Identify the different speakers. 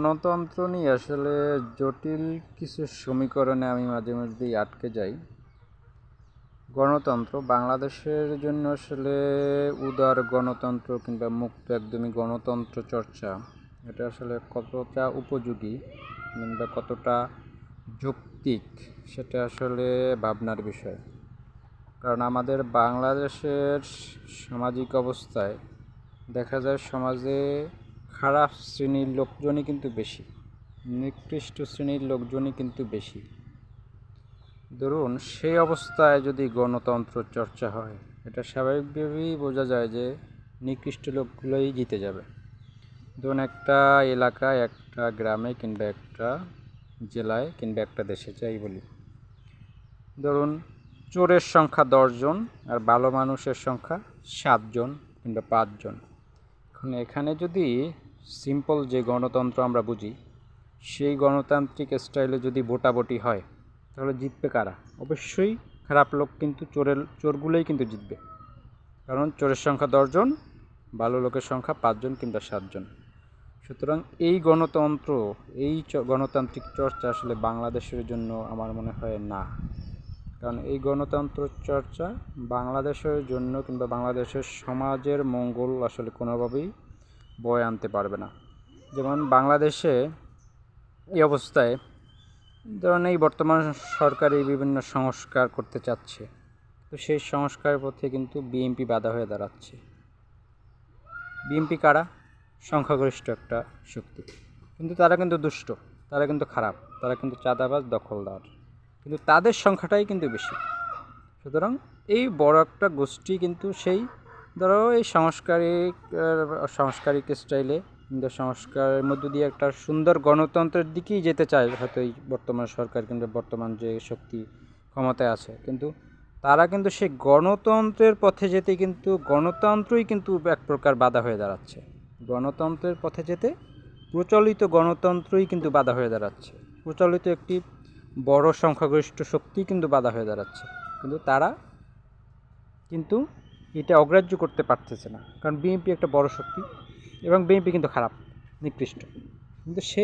Speaker 1: গণতন্ত্র নিয়ে আসলে জটিল কিছু সমীকরণে আমি মাঝে মধ্যেই আটকে যাই। গণতন্ত্র, বাংলাদেশের জন্য আসলে উদার গণতন্ত্র কিংবা মুক্ত একদমই গণতন্ত্র চর্চা, এটা আসলে কতটা উপযোগী কিংবা কতটা যৌক্তিক, সেটা আসলে ভাবনার বিষয়। কারণ আমাদের বাংলাদেশের সামাজিক অবস্থায় দেখা যায় সমাজে খারাপ শ্রেণির লোকজনই কিন্তু বেশি, নিকৃষ্ট শ্রেণির লোকজনই কিন্তু বেশি। ধরুন, সেই অবস্থায় যদি গণতন্ত্র চর্চা হয়, এটা স্বাভাবিকভাবেই বোঝা যায় যে নিকৃষ্ট লোকগুলোই জিতে যাবে। ধরুন, একটা এলাকায়, একটা গ্রামে কিংবা একটা জেলায় কিংবা একটা দেশে, যাই বলি। ধরুন, চোরের সংখ্যা দশজন আর ভালো মানুষের সংখ্যা সাতজন কিংবা পাঁচজন এখন এখানে যদি সিম্পল যে গণতন্ত্র আমরা বুঝি, সেই গণতান্ত্রিক স্টাইলে যদি ভোটাভুটি হয়, তাহলে জিতবে কারা? অবশ্যই খারাপ লোক কিন্তু চোরের, চোরগুলোই কিন্তু জিতবে। কারণ চোরের সংখ্যা দশজন ভালো লোকের সংখ্যা পাঁচজন কিংবা সাতজন সুতরাং এই গণতন্ত্র, এই গণতান্ত্রিক চর্চা আসলে বাংলাদেশের জন্য আমার মনে হয় না। কারণ এই গণতন্ত্র চর্চা বাংলাদেশের জন্য কিংবা বাংলাদেশের সমাজের মঙ্গল আসলে কোনোভাবেই বয়ে আনতে পারবে না। যেমন বাংলাদেশে এই অবস্থায় ধরুন এই বর্তমান সরকার বিভিন্ন সংস্কার করতে চাচ্ছে। তো সেই সংস্কারের পথে কিন্তু বিএনপি বাধা হয়ে দাঁড়াচ্ছে। বিএনপি কারা? সংখ্যাগরিষ্ঠ একটা শক্তি। কিন্তু তারা কিন্তু দুষ্ট, তারা কিন্তু খারাপ, তারা কিন্তু চাঁদাবাজ, দখলদার। কিন্তু তাদের সংখ্যাটাই কিন্তু বেশি। সুতরাং এই বড় একটা গোষ্ঠী কিন্তু সেই ধরো এই সাংস্কারিক সাংস্কারিক স্টাইলে সংস্কারের মধ্য দিয়ে একটা সুন্দর গণতন্ত্রের দিকেই যেতে চায় হয়তো এই বর্তমান সরকার কিংবা বর্তমান যে শক্তি ক্ষমতায় আছে। কিন্তু তারা কিন্তু সেই গণতন্ত্রের পথে যেতে কিন্তু, গণতন্ত্রই কিন্তু এক প্রকার বাধা হয়ে দাঁড়াচ্ছে। গণতন্ত্রের পথে যেতে প্রচলিত গণতন্ত্রই কিন্তু বাধা হয়ে দাঁড়াচ্ছে। প্রচলিত একটি বড় সংখ্যাগরিষ্ঠ শক্তি কিন্তু বাধা হয়ে দাঁড়াচ্ছে। কিন্তু তারা কিন্তু এটা অগ্রাহ্য করতে পারতেছে না। কারণ বিএনপি একটা বড় শক্তি এবং বিএনপি কিন্তু খারাপ, নিকৃষ্ট। কিন্তু সেই